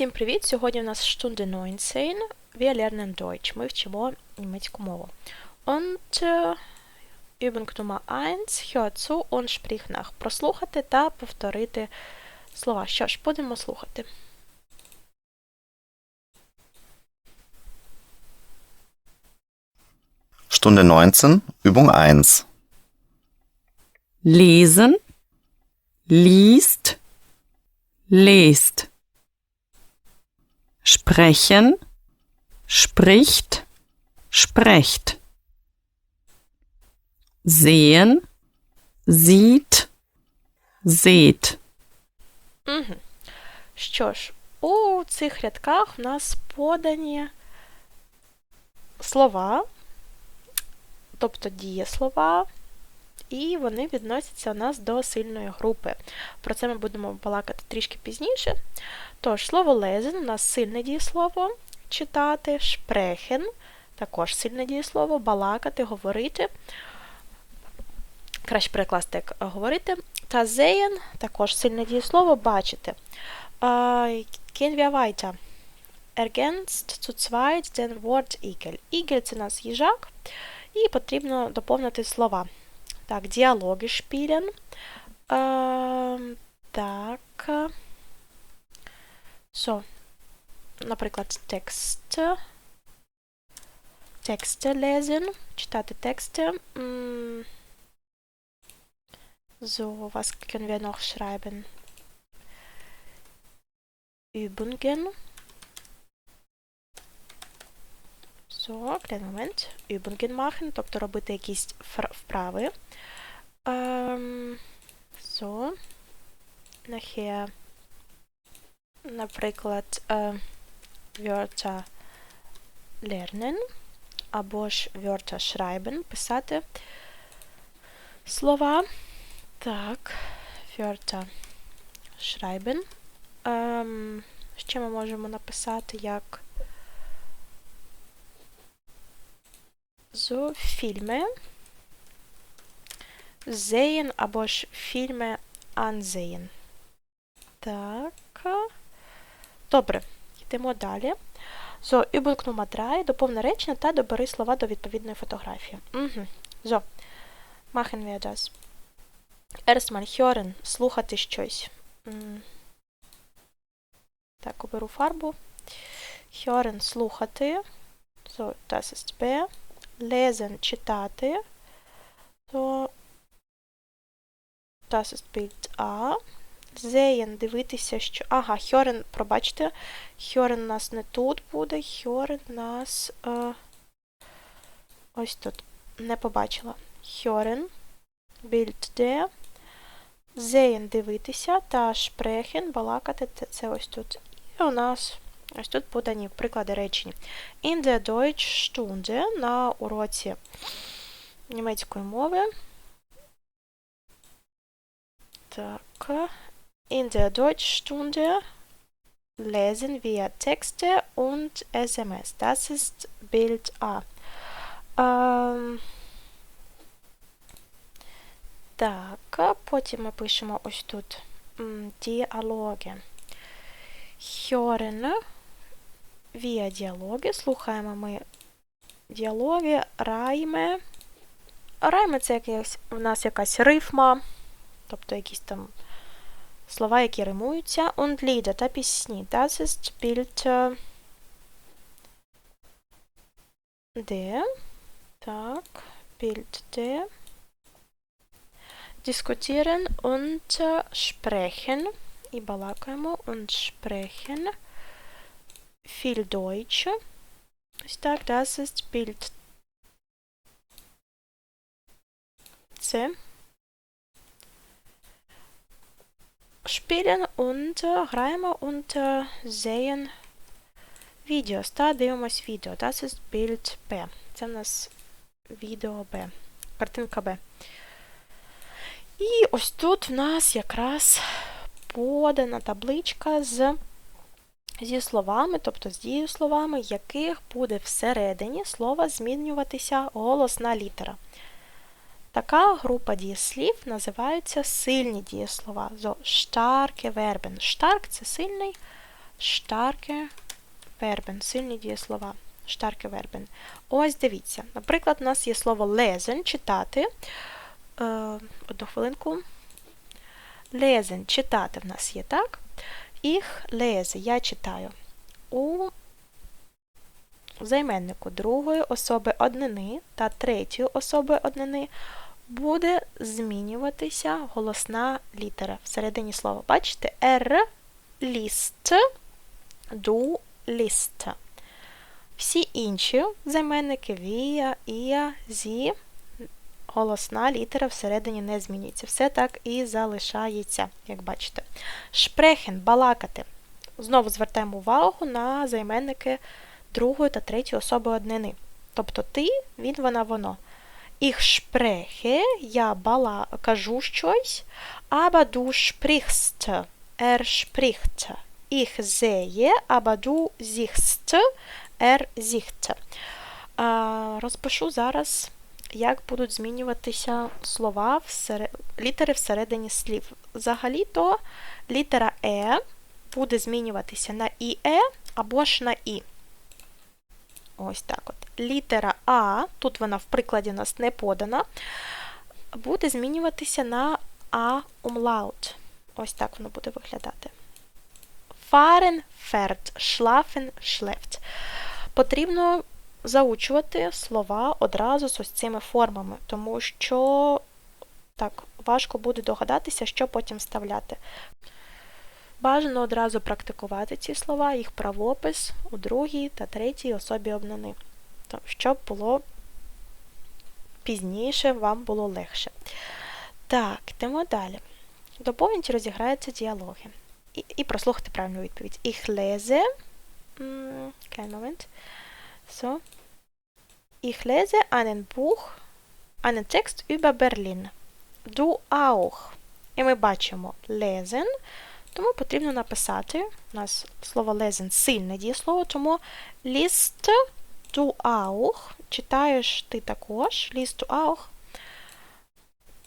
Всім привіт! Сьогодні у нас Stunde 19. Wir lernen Deutsch. Ми вчимо німецьку мову. Und äh, Übung Nummer 1. Hör zu und sprich nach. Прослухати та повторити слова. Що ж, будемо слухати. Stunde 19, Übung 1. lesen, liest, lest. Sprechen, spricht, sprecht. Sehen, sieht, seht. Угу. Що ж, у цих рядках в нас подані слова, тобто дієслова, і вони відносяться у нас до сильної групи. Про це ми будемо балакати трішки пізніше. Тож, слово lesen у нас сильне дієслово читати, sprechen, також сильне дієслово, балакати, говорити. Краще перекласти як говорити. Та sehen також сильне дієслово бачити. Gehen. Ergänzt zu zweit den Wort Igel. Igel – це нас їжак, і потрібно доповнити слова. Так, діалоги. Е, так. So. Наприклад, текст. Тексти lesen. Читати тексти. М, So, was können wir noch schreiben? Übungen. So, kleinen Moment. Übungen machen, тобто робити якісь фр- вправи. Ем, so. Nachher, наприклад, е, Wörter lernen, або ж Wörter schreiben, писати слова. Так, Wörter schreiben. Ем, ще ми можемо написати як so фільми. Sehen або ж фільми ansehen. Так. Добре, йдемо далі. Übung Nummer 3. Доповни речення та добери слова до відповідної фотографії. Угу. So, machen wir das. Erstmal hören, слухати щось. Так, оберу фарбу. Hören, слухати. So, das ist B. Lesen, читати. So, das ist Bild A. Sehen, дивитися, що... Ага, hören, пробачте. У нас не тут буде. У нас... Е... Ось тут. Не побачила. Bild D. Sehen дивитися та sprechen балакати це- це ось тут. І у нас ось тут подані приклади речень. In der Deutschstunde на уроці німецької мови. Так. In der Deutschstunde lesen wir Texte und SMS. Das ist Bild A. Ем, так, потім ми пишемо ось тут м, діалоги. Hören wir діалоги. Слухаємо ми діалоги, райми. Райми це якась, в нас якась рифма, тобто якісь там слова, які римуються. Und Lieder та пісні. Das ist Bild äh, D. Так, Bild D. Diskutieren und äh, sprechen. І балакаємо und sprechen. Viel Deutsch. Ось так, das ist Bild C. Spielen und äh, граємо und äh, sehen Videos. Та дивимось відео. Das ist Bild B. Це в нас відео Б. Картинка Б. І ось тут в нас якраз подана табличка з, зі словами, тобто з дієсловами, яких буде всередині слова змінюватися голосна літера. Така група дієслів називаються сильні дієслова. So, starke Verben. Stark – це сильний, Starke Verben, сильні дієслова. Starke Verben. Ось дивіться. Наприклад, у нас є слово lesen, читати. Е, одну хвилинку. Lesen, читати в нас є, так? Ich lese, я читаю. У займеннику другої особи однини та третьої особи однини буде змінюватися голосна літера всередині слова. Бачите? R, list, du, list. Всі інші займенники вія, ія, зі, голосна літера всередині не змінюється. Все так і залишається, як бачите. Шпрехен, балакати. Знову звертаємо увагу на займенники другої та третьої особи однини. Тобто ти, він, вона, воно. Ich spreche, я бала, кажу щось, aber du sprichst, er spricht. Ich sehe, aber du siehst, er sieht. Розпишу зараз, як будуть змінюватися слова, всере- літери всередині слів. Взагалі-то літера Е буде змінюватися на ІЕ або ж на І. Ось так от. Літера А, тут вона в прикладі у нас не подана, буде змінюватися на А умлаут. Ось так воно буде виглядати. Fahren, fährt, schlafen, schläft. Потрібно заучувати слова одразу з ось цими формами, тому що так, важко буде догадатися, що потім вставляти. Бажано одразу практикувати ці слова, їх правопис у другій та третій особі однини, щоб було пізніше вам було легше. Так, йдемо далі. Доповніть розіграються діалоги. І, і прослухайте правильну відповідь. Ich lese. Kein Moment. So. Ich lese einen Buch, einen Text über Berlin. Du auch. І ми бачимо lesen, тому потрібно написати. У нас слово lesen сильне дієслово, тому liest du auch. Читаєш ти також. Liest du auch.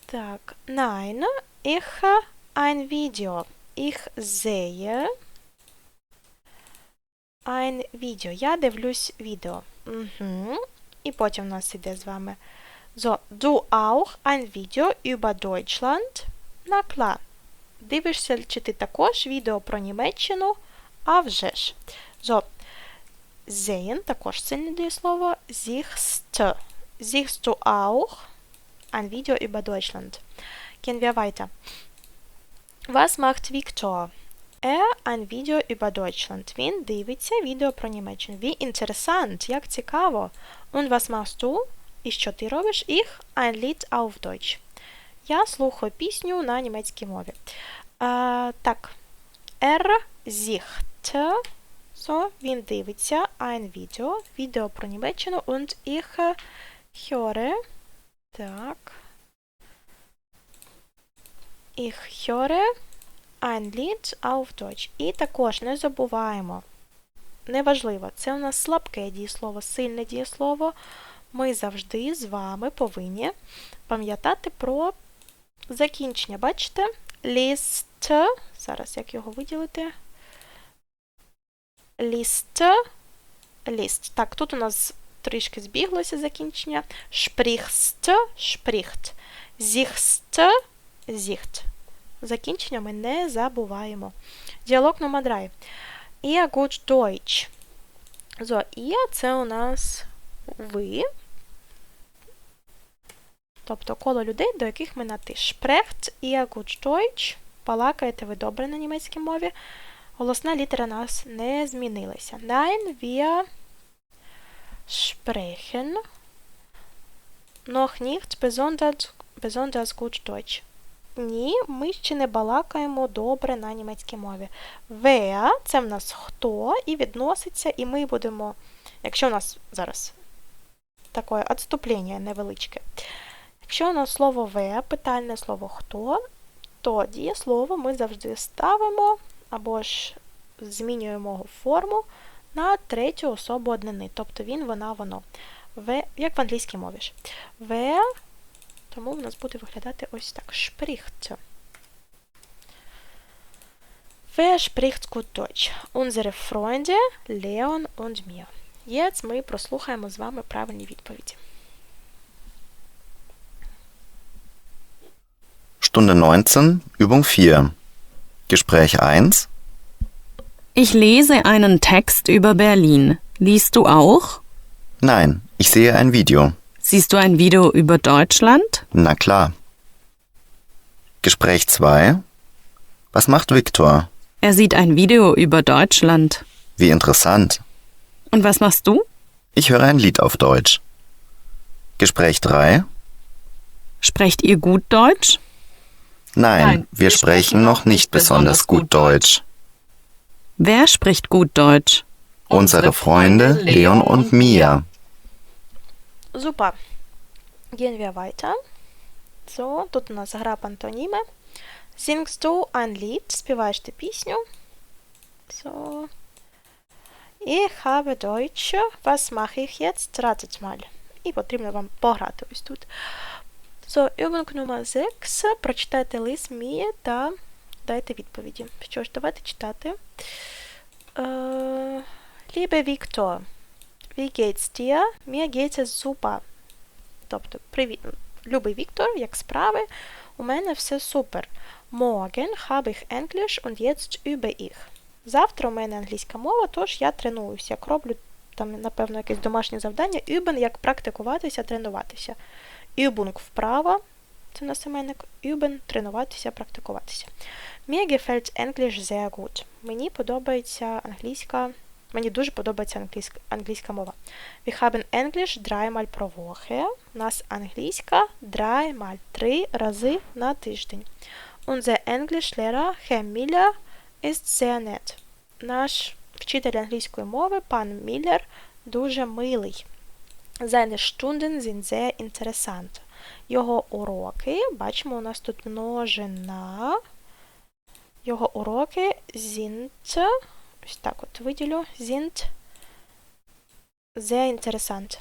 Так, nein, ich ein Video. Ich sehe ein Video. Я дивлюсь відео. Угу. І потім у нас іде з вами. So, du auch ein Video über Deutschland? На klar. Дивишся, чи ти також відео про Німеччину? А вже ж. So, sehen, також сильне дієслово. Siehst. Siehst du auch ein Video über Deutschland? Gehen wir weiter. Was macht Viktor? Er ein Video über Deutschland. Він дивиться відео про Німеччину. Wie interessant, як цікаво. Und was machst du? І що ти робиш? Ich ein Lied auf Deutsch. Я слухаю пісню на німецькій мові. А, так. Er sieht. So, він дивиться ein Video. Відео про Німеччину. Und ich höre. Так. Ich höre ein Lied auf Deutsch. І також не забуваємо. Неважливо, це у нас слабке дієслово, сильне дієслово. Ми завжди з вами повинні пам'ятати про закінчення. Бачите? Ліст. Зараз як його виділити? Ліст. Ліст. Так, тут у нас трішки збіглося закінчення. Шпріхст, шпріхт. Зіхст, зіхт. Закінчення ми не забуваємо. Діалог номер 3. Ihr gut Deutsch. So, ihr – це у нас ви. Тобто коло людей, до яких ми на ти. Ihr gut Deutsch. Балакаєте ви добре на німецькій мові. Голосна літера нас не змінилася. Nein, wir sprechen noch nicht besonders, besonders gut Deutsch. Ні, ми ще не балакаємо добре на німецькій мові. Wer – це в нас хто і відноситься, і ми будемо, якщо у нас зараз таке відступлення невеличке. Якщо у нас слово wer, питальне слово хто, то дієслово ми завжди ставимо або ж змінюємо його форму на третю особу однини. Тобто він, вона, воно. В, як в англійській мові ж. Wer тому в нас буде виглядати ось так. Шпріхт. Wer spricht gut Deutsch? Unsere Freunde Leon und Mia. Jetzt ми прослухаємо з вами правильні відповіді. Stunde 19, Übung 4. Gespräch 1. Ich lese einen Text über Berlin. Liest du auch? Nein, ich sehe ein Video. Siehst du ein Video über Deutschland? Na klar. Gespräch 2. Was macht Viktor? Er sieht ein Video über Deutschland. Wie interessant. Und was machst du? Ich höre ein Lied auf Deutsch. Gespräch 3. Sprecht ihr gut Deutsch? Nein, Nein, wir sprechen noch nicht besonders gut Deutsch. Wer spricht gut Deutsch? Unsere Freunde Leon und Mia. Super. Gehen wir weiter. So, тут у нас гра пантоніми. Singst du ein Lied? Співаєш ти пісню. So. Ich habe Deutsch. Was mache ich jetzt? Ratet mal. І потрібно вам пограти ось тут. So, Übung номер 6. Прочитайте лист Мії та дайте відповіді. Що ж, давайте читати. Äh, Liebe Viktor, wie geht's dir? Mir geht es super. Тобто, привіт, любий Віктор, як справи? У мене все супер. Morgen habe ich Englisch und jetzt übe ich. Завтра у мене англійська мова, тож я тренуюся. Як роблю там, напевно, якесь домашнє завдання. Üben, як практикуватися, тренуватися. Übung вправа, це на семейник. Üben – тренуватися, практикуватися. Mir gefällt Englisch sehr gut. Мені подобається англійська Мені дуже подобається англійська, англійська мова. Wir haben Englisch dreimal pro Woche. У нас англійська dreimal, три рази на тиждень. Unser Englischlehrer Herr Miller ist sehr nett. Наш вчитель англійської мови, пан Міллер, дуже милий. Seine Stunden sind sehr interessant. Його уроки, бачимо, у нас тут множина. Його уроки sind Ось так от виділю. Sind sehr interessant.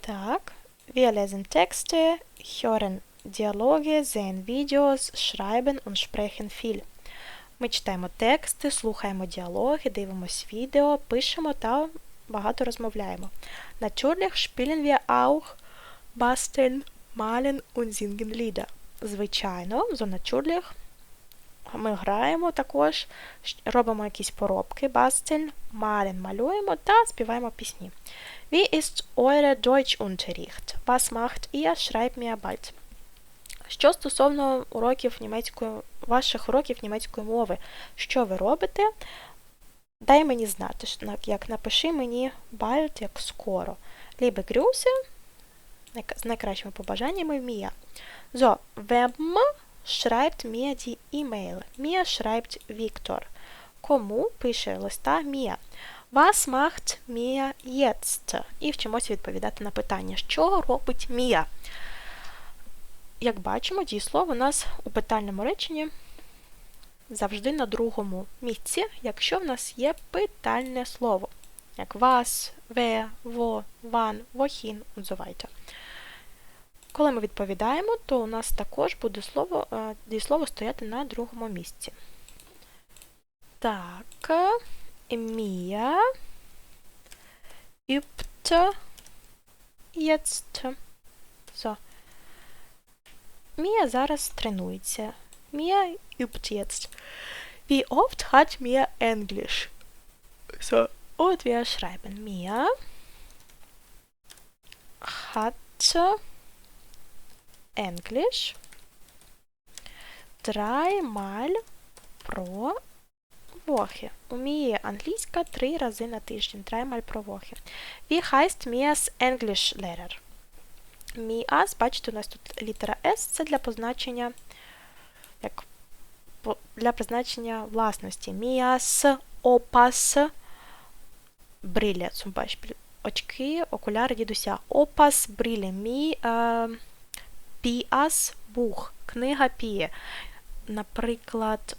Так. Wir lesen Texte, hören Dialoge, sehen Videos, schreiben und sprechen viel. Ми читаємо тексти, слухаємо діалоги, дивимось відео, пишемо та багато розмовляємо. Natürlich spielen wir auch basteln, malen und singen Lieder. Звичайно, so natürlich ми граємо також, робимо якісь поробки, basteln, malen, малюємо та співаємо пісні. Wie ist eure Deutschunterricht? Was macht ihr? Schreibt mir bald. Що стосовно уроків німецької, ваших уроків німецької мови, що ви робите? Дай мені знати, як напиши мені bald, як скоро. Liebe Grüße, з найкращими побажаннями Мія. So, wem schreibt mir die E-Mail? Mir schreibt Viktor. Кому пише листа Мія? Was macht Mia jetzt? І вчимося відповідати на питання, що робить Мія? Як бачимо, дієслово у нас у питальному реченні завжди на другому місці, якщо в нас є питальне слово. Як wo, wann, wohin und so weiter. Коли ми відповідаємо, то у нас також буде слово, дієслово стояти на другому місці. Так, Mia übt jetzt. So. Mia зараз тренується. Mia übt jetzt. Wie oft hat Mia Englisch? So, und wir schreiben Mia hat Englisch dreimal pro Woche. У Мії англійська три рази на тиждень, dreimal pro Woche. Wie heißt Mia's English-Lehrer? Mia's, бачите, у нас тут літера S, це для позначення, як для позначення власності. Opas Brille, zum Beispiel. Очки, окуляри дідуся. Opas Brille. Мі, е, Піас Бух. Книга Піє. Наприклад,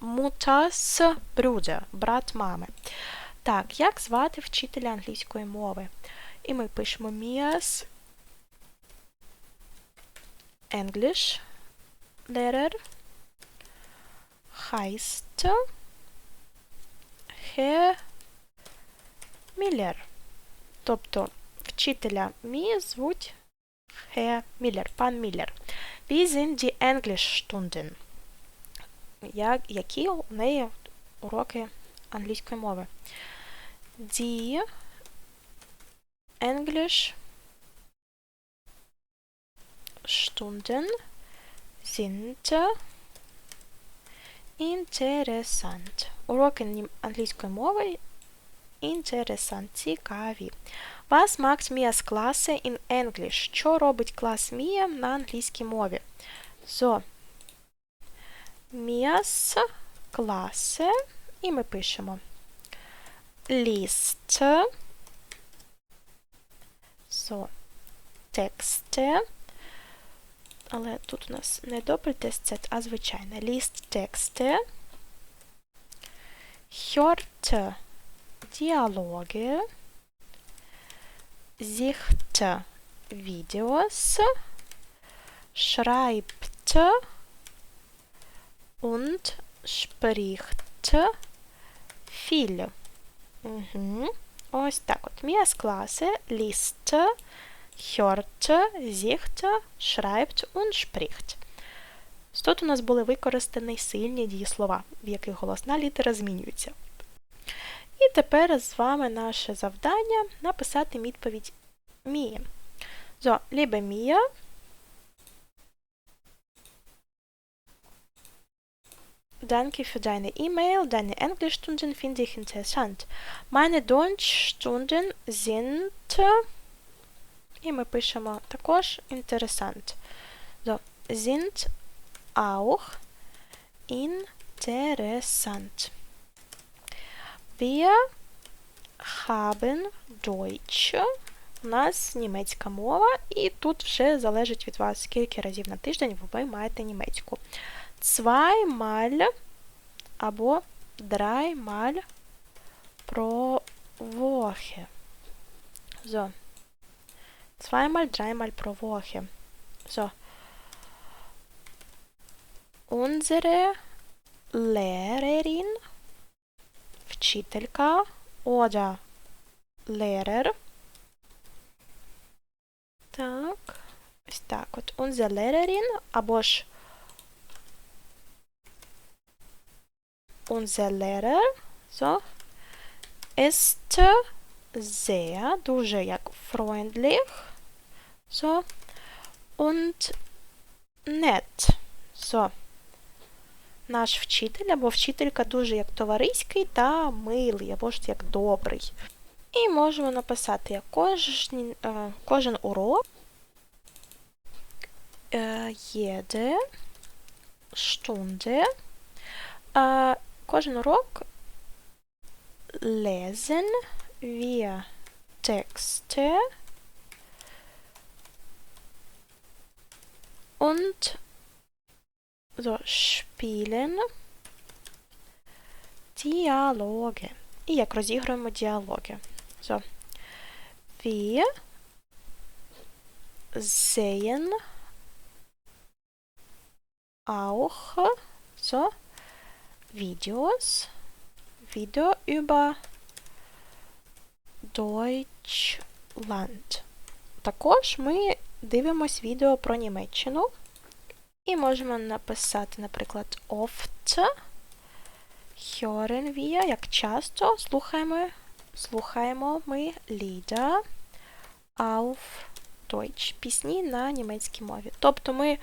Мутас Брюдер, брат мами. Так, як звати вчителя англійської мови? І ми пишемо Міас English Lehrer heißt Herr Miller. Тобто вчителя Мії звуть Herr Miller, пан Міллер. Wie sind die Englischstunden? Як, які у неї уроки англійської мови? Die English Stunden sind interessant. Уроки англійської мови interessant, цікаві. Was macht Mia's Klasse in English? Що робить клас Мія на англійській мові? So, Mia's Klasse, і ми пишемо List. So, тексти. Але тут у нас не Doppeltest, а звичайне. Ліст тексти. Hört Dialoge. Sieht Videos. Schreibt und spricht viel. Угу. Ось так от. Міас класи ліст, hört, sieht, schreibt und spricht. Тут у нас були використані сильні дієслова, в яких голосна літера змінюється. І тепер з вами наше завдання написати відповідь Мії. So, liebe Mia, Danke für deine E-Mail. Deine Englischstunden finde ich interessant. Meine Deutschstunden sind і ми пишемо також. So, sind auch interessant. Wir haben Deutsch. У нас німецька мова, і тут вже залежить від вас, скільки разів на тиждень ви маєте німецьку. Zweimal або dreimal pro Woche. So. Zweimal, dreimal pro Woche. So. Unsere Lehrerin, вчителька oder Lehrer. Так, ось так от. Unsere Lehrerin або ж unser Lehrer, so, ist sehr, дуже як freundlich, so, und nett, so. Наш вчитель або вчителька дуже як товариський та милий, або ж як добрий. І можемо написати як кожен, кожен урок е, Stunde е, Кожен урок lesen wir Texte und so spielen Dialoge. Як розігруємо діалоги. So. Wir sehen auch so Videos, Video über Deutschland. Також ми дивимось відео про Німеччину і можемо написати, наприклад, oft hören wir, як часто слухаємо, слухаємо ми Lieder auf Deutsch, пісні на німецькій мові. Тобто ми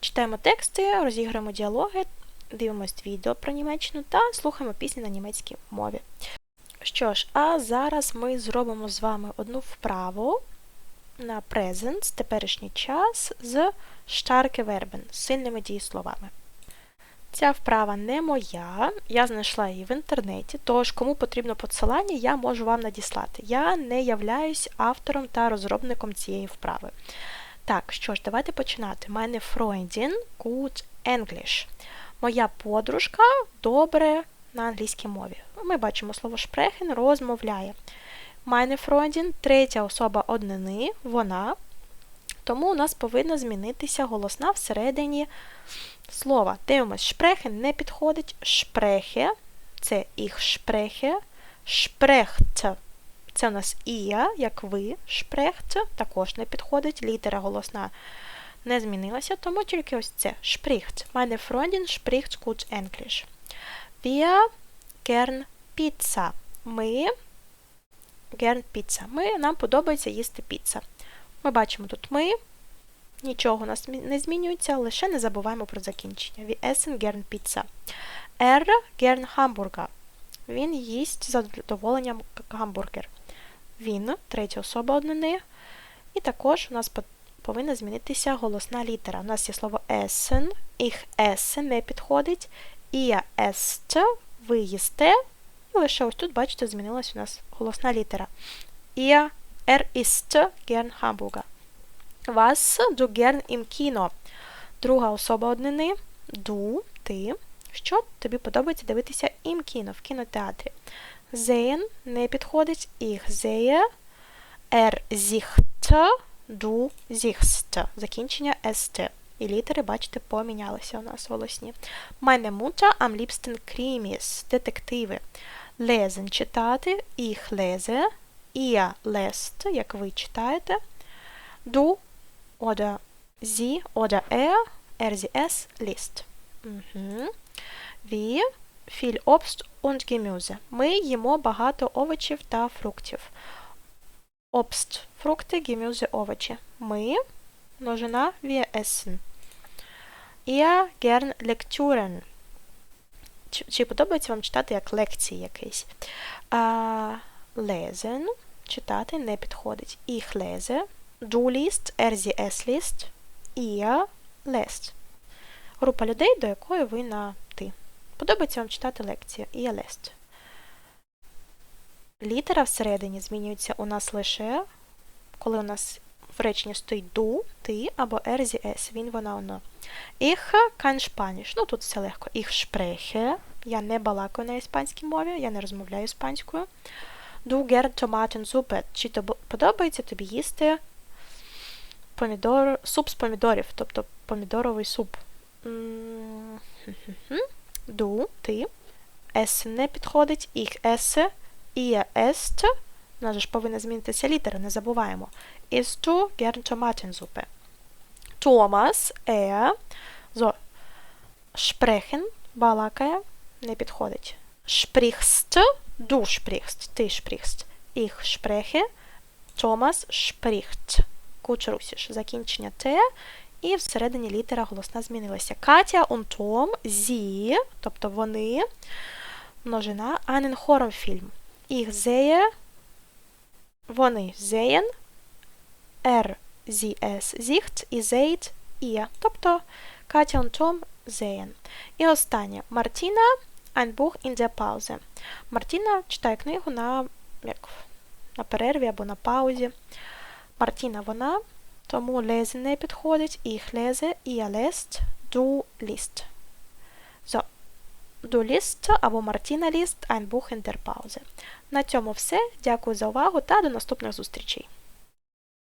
читаємо тексти, розіграємо діалоги дивимось відео про Німеччину та слухаємо пісні на німецькій мові. Що ж, а зараз ми зробимо з вами одну вправу на present, теперішній час, з Verben, з сильними дієсловами. Ця вправа не моя, я знайшла її в інтернеті, тож кому потрібно посилання, я можу вам надіслати. Я не являюсь автором та розробником цієї вправи. Так, що ж, давайте починати. Meine Freundin gut English. Моя подружка добре на англійській мові. Ми бачимо слово sprechen розмовляє. Meine Freundin – третя особа однини, вона. Тому у нас повинна змінитися голосна всередині слова. Дивимось, шпрехе не підходить. Шпрехе це їх шпрехе. Шпрехт це у нас ія, як ви. Шпрехт також не підходить. Літера голосна не змінилася, тому тільки ось це. Spricht. Meine Freundin spricht gut Englisch. Wir gern Pizza. Ми gern Pizza. Ми, нам подобається їсти піца. Ми бачимо тут ми. Нічого у нас не змінюється, лише не забуваємо про закінчення. Wir essen gern Pizza. Er gern Hamburger. Він їсть задоволенням гамбургер. Він, третя особа однини. І також у нас повинна змінитися голосна літера. У нас є слово essen, їх essen не підходить. Ihr esst, ви їсте. Лише ось тут, бачите, змінилась у нас голосна літера. Ihr, er isst gern Hamburger. Was du gern im Kino? Друга особа однини. Du, ти. Що тобі подобається дивитися im Kino, в кінотеатрі? Sehen не підходить. Ich sehe. Er sieht. Du siehst. Закінчення st. І літери, бачите, помінялися у нас голосні. Meine Mutter am liebsten Krimis. Детективи. Lesen читати. Ich lese. Ihr lest, як ви читаєте. Du oder sie oder er, er, sie, es liest. Mhm. Wir viel Obst und Gemüse. Ми їмо багато овочів та фруктів. Obst – фрукти, Gemüse – овочі. Ми – множина wir essen. Ihr gern Lektüren. Чи, подобається вам читати як лекції якісь? Lesen – читати не підходить. Ich lese. Du liest, er, sie, es liest. Ihr. Група людей, до якої ви на ти. Подобається вам читати лекцію. Ihr lest. Літера всередині змінюється у нас лише, коли у нас в реченні стоїть du, ти або er, sie, es, він, вона, воно. Ich kann Spanisch. Ну, тут все легко. Ich spreche. Я не балакаю на іспанській мові, я не розмовляю іспанською. Du gern Tomatensuppe. Чи тобі подобається тобі їсти помідор, суп з помідорів, тобто помідоровий суп. Du, ти. Essen не підходить. Ich esse. Ihr esst. У нас же ж повинна змінитися літера, не забуваємо. Isst du gern Tomatensuppe? Thomas, er. So. Sprechen, балакає, не підходить. Sprichst, du sprichst, ти sprichst. Ich spreche, Thomas spricht. Куч русіш. Закінчення Т. І всередині літера голосна змінилася. Катя und Том, sie, тобто вони, множина, einen Horrorfilm. Ich sehe, вони sehen, er, sie, es, sieht, і seht, ihr. Тобто Катя und Том sehen. І останнє. Мартіна, ein Buch in der Pause. Мартіна читає книгу на, як, на перерві або на паузі. Мартіна вона, тому lesen не підходить. Ich lese, ihr lest, du liest. So. Du liest або Мартіна liest ein Buch in der Pause. На цьому все. Дякую за увагу та до наступних зустрічей.